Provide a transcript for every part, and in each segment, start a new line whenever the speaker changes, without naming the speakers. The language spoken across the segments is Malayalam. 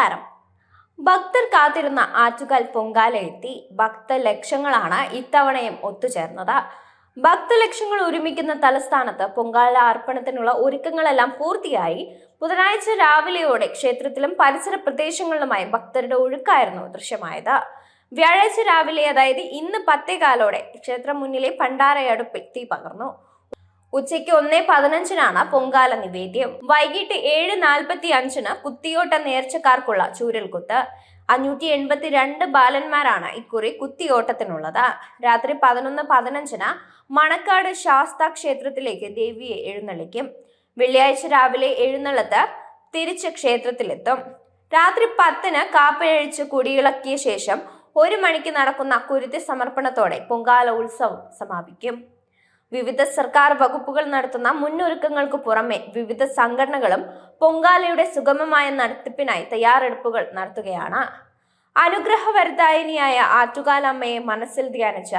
നമസ്കാരം. ഭക്തർ കാത്തിരുന്ന ആറ്റുകാൽ പൊങ്കാല എത്തി. ഭക്തലക്ഷങ്ങളാണ് ഇത്തവണയും ഒത്തുചേർന്നത്. ഭക്തലക്ഷങ്ങൾ ഒരുമിക്കുന്ന തലസ്ഥാനത്ത് പൊങ്കാല അർപ്പണത്തിനുള്ള ഒരുക്കങ്ങളെല്ലാം പൂർത്തിയായി. ബുധനാഴ്ച രാവിലെയോടെ ക്ഷേത്രത്തിലും പരിസര പ്രദേശങ്ങളിലുമായി ഭക്തരുടെ ഒഴുക്കായിരുന്നു ദൃശ്യമായത്. വ്യാഴാഴ്ച രാവിലെ അതായത് ഇന്ന് പത്തേകാലോടെ ക്ഷേത്രം മുന്നിലെ പണ്ടാരയടുപ്പിൽ തീ പകർന്നു. ഉച്ചയ്ക്ക് ഒന്നേ പതിനഞ്ചിനാണ് പൊങ്കാല നിവേദ്യം. വൈകിട്ട് ഏഴ് നാൽപ്പത്തി അഞ്ചിന് കുത്തിയോട്ട നേർച്ചക്കാർക്കുള്ള ചൂരൽകുത്ത്. അഞ്ഞൂറ്റി എൺപത്തി രണ്ട് ബാലന്മാരാണ് ഇക്കുറി കുത്തിയോട്ടത്തിനുള്ളത്. രാത്രി പതിനൊന്ന് പതിനഞ്ചിന് മണക്കാട് ശാസ്ത ക്ഷേത്രത്തിലേക്ക് ദേവിയെ എഴുന്നള്ളിക്കും. വെള്ളിയാഴ്ച രാവിലെ എഴുന്നള്ളത്ത് തിരിച്ച് ക്ഷേത്രത്തിലെത്തും. രാത്രി പത്തിന് കാപ്പയഴിച്ച് കുടിയിളക്കിയ ശേഷം ഒരു മണിക്ക് നടക്കുന്ന കുരുതി സമർപ്പണത്തോടെ പൊങ്കാല ഉത്സവം സമാപിക്കും. വിവിധ സർക്കാർ വകുപ്പുകൾ നടത്തുന്ന മുന്നൊരുക്കങ്ങൾക്ക് പുറമെ വിവിധ സംഘടനകളും പൊങ്കാലയുടെ സുഗമമായ നടത്തിപ്പിനായി തയ്യാറെടുപ്പുകൾ നടത്തുകയാണ്. അനുഗ്രഹവരദായിനിയായ ആറ്റുകാലമ്മയെ മനസ്സിൽ ധ്യാനിച്ച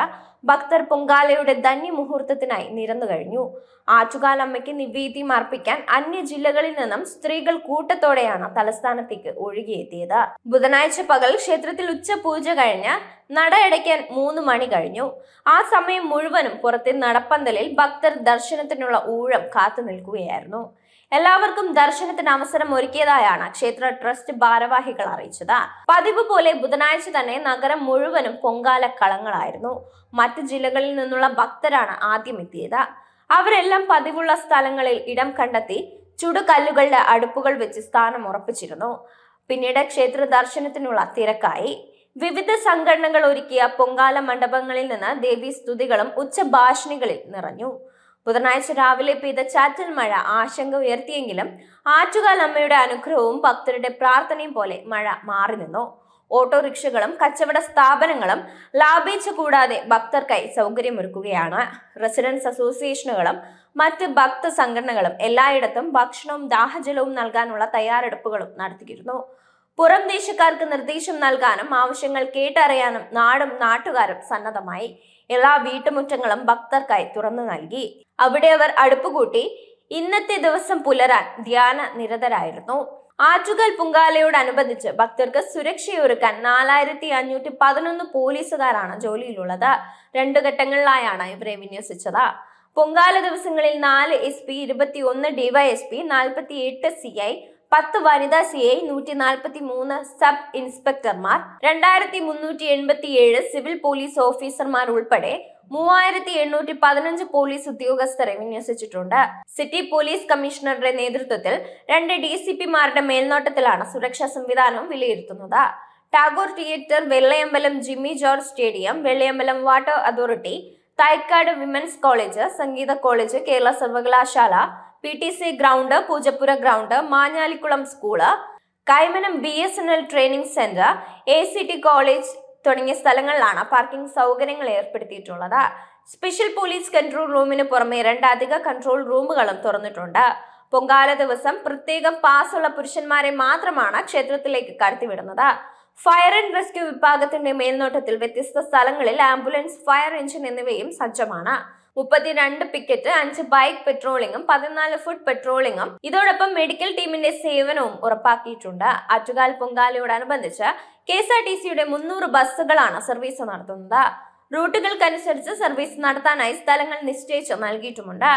ഭക്തർ പൊങ്കാലയുടെ ധന്യമുഹൂർത്തത്തിനായി നിരന്നു കഴിഞ്ഞു. ആറ്റുകാലമ്മയ്ക്ക് നിവേദ്യം അർപ്പിക്കാൻ അന്യ ജില്ലകളിൽ നിന്നും സ്ത്രീകൾ കൂട്ടത്തോടെയാണ് തലസ്ഥാനത്തേക്ക് ഒഴുകിയെത്തിയത്. ബുധനാഴ്ച പകൽ ക്ഷേത്രത്തിൽ ഉച്ച പൂജ കഴിഞ്ഞ് നട അടയ്ക്കാൻ മൂന്ന് മണി കഴിഞ്ഞു. ആ സമയം മുഴുവനും പുറത്തെ നടപ്പന്തലിൽ ഭക്തർ ദർശനത്തിനുള്ള ഊഴം കാത്തു നിൽക്കുകയായിരുന്നു എല്ലാവർക്കും ദർശനത്തിന് അവസരം ഒരുക്കിയതായാണ് ക്ഷേത്ര ട്രസ്റ്റ് ഭാരവാഹികൾ അറിയിച്ചത്. പതിവ് പോലെ ബുധനാഴ്ച തന്നെ നഗരം മുഴുവനും പൊങ്കാല കളങ്ങളായിരുന്നു മറ്റ് ജില്ലകളിൽ നിന്നുള്ള ഭക്തരാണ് ആദ്യം എത്തിയത്. അവരെല്ലാം പതിവുള്ള സ്ഥലങ്ങളിൽ ഇടം കണ്ടെത്തി ചുടുകല്ലുകളുടെ അടുപ്പുകൾ വെച്ച് സ്ഥാനം ഉറപ്പിച്ചിരുന്നു. പിന്നീട് ക്ഷേത്ര ദർശനത്തിനുള്ള തിരക്കായി. വിവിധ സംഘടനകൾ ഒരുക്കിയ പൊങ്കാല മണ്ഡപങ്ങളിൽ നിന്ന് ദേവീ സ്തുതികളും ഉച്ചഭാഷണികളിൽ നിറഞ്ഞു. ബുധനാഴ്ച രാവിലെ പെയ്ത ചാറ്റൽ മഴ ആശങ്ക ഉയർത്തിയെങ്കിലും ആറ്റുകാൽ അമ്മയുടെ അനുഗ്രഹവും ഭക്തരുടെ പ്രാർത്ഥനയും പോലെ മഴ മാറി നിന്നു. ഓട്ടോറിക്ഷകളും കച്ചവട സ്ഥാപനങ്ങളും ലാഭേച്ഛ കൂടാതെ ഭക്തർക്കായി സൗകര്യമൊരുക്കുകയാണ്. റെസിഡൻസ് അസോസിയേഷനുകളും മറ്റ് ഭക്ത സംഘടനകളും എല്ലായിടത്തും ഭക്ഷണവും ദാഹജലവും നൽകാനുള്ള തയ്യാറെടുപ്പുകളും നടത്തിയിരുന്നു. പുറം ദേശക്കാർക്ക് നിർദ്ദേശം നൽകാനും ആവശ്യങ്ങൾ കേട്ടറിയാനും നാടും നാട്ടുകാരും സന്നദ്ധമായി എല്ലാ വീട്ടുമുറ്റങ്ങളും ഭക്തർക്കായി തുറന്നു നൽകി. അവിടെ അവർ അടുപ്പുകൂട്ടി ഇന്നത്തെ ദിവസം പുലരാൻ ധ്യാന നിരതരായിരുന്നു ആറ്റുകൽ പൊങ്കാലയോടനുബന്ധിച്ച് ഭക്തർക്ക് സുരക്ഷയൊരുക്കാൻ നാലായിരത്തി അഞ്ഞൂറ്റി പതിനൊന്ന് പോലീസുകാരാണ് ജോലിയിലുള്ളത്. രണ്ട് ഘട്ടങ്ങളിലായാണ് ഇവരെ വിന്യസിച്ചത്. പൊങ്കാല ദിവസങ്ങളിൽ നാല് എസ് പി ഇരുപത്തി ഒന്ന് ഡിവൈഎസ്പി നാൽപ്പത്തി എട്ട് സി ഐ പത്ത് വനിതാ സി ഐ നൂറ്റി നാൽപ്പത്തി മൂന്ന് സബ് ഇൻസ്പെക്ടർമാർ രണ്ടായിരത്തി മുന്നൂറ്റി എൺപത്തി ഏഴ് സിവിൽ പോലീസ് ഓഫീസർമാർ ഉൾപ്പെടെ മൂവായിരത്തി എണ്ണൂറ്റി പതിനഞ്ച് പോലീസ് ഉദ്യോഗസ്ഥരെ വിന്യസിച്ചിട്ടുണ്ട്. സിറ്റി പോലീസ് കമ്മീഷണറുടെ നേതൃത്വത്തിൽ രണ്ട് ഡി സി പിമാരുടെ മേൽനോട്ടത്തിലാണ് സുരക്ഷാ സംവിധാനം വിലയിരുത്തുന്നത്. Tagore theatre Vellayambalam Jimmy George stadium Vellayambalam water authority Thycaud women's college സംഗീത കോളേജ് കേരള സർവകലാശാല P T C ground Poojappura ground Manjalikulam school Kaimanam B S N L training centre A C T college തുടങ്ങിയ സ്ഥലങ്ങളിലാണ് പാർക്കിംഗ് സൗകര്യങ്ങൾ ഏർപ്പെടുത്തിയിട്ടുള്ളത്. സ്പെഷ്യൽ പോലീസ് കൺട്രോൾ റൂമിന് പുറമെ രണ്ടധിക കൺട്രോൾ റൂമുകളും തുറന്നിട്ടുണ്ട്. പൊങ്കാല ദിവസം പ്രത്യേകം പാസ്സുള്ള പുരുഷന്മാരെ മാത്രമാണ് ക്ഷേത്രത്തിലേക്ക് കടത്തിവിടുന്നത്. ഫയർ ആൻഡ് റെസ്ക്യൂ വിഭാഗത്തിന്റെ മേൽനോട്ടത്തിൽ വ്യത്യസ്ത സ്ഥലങ്ങളിൽ ആംബുലൻസ് ഫയർ എഞ്ചിൻ എന്നിവയും സജ്ജമാണ്. മുപ്പത്തിരണ്ട് പിക്കറ്റ് അഞ്ച് ബൈക്ക് പെട്രോളിംഗും പതിനാല് ഫുഡ് പെട്രോളിംഗും ഇതോടൊപ്പം മെഡിക്കൽ ടീമിന്റെ സേവനവും ഉറപ്പാക്കിയിട്ടുണ്ട്. ആറ്റുകാൽ പൊങ്കാലയോടനുബന്ധിച്ച് കെ എസ് ആർ ടി സിയുടെ മുന്നൂറ് ബസ്സുകളാണ് സർവീസ് നടത്തുന്നത്. റൂട്ടുകൾക്കനുസരിച്ച് സർവീസ് നടത്താനായി സ്ഥലങ്ങൾ നിശ്ചയിച്ച് നൽകിയിട്ടുമുണ്ട്.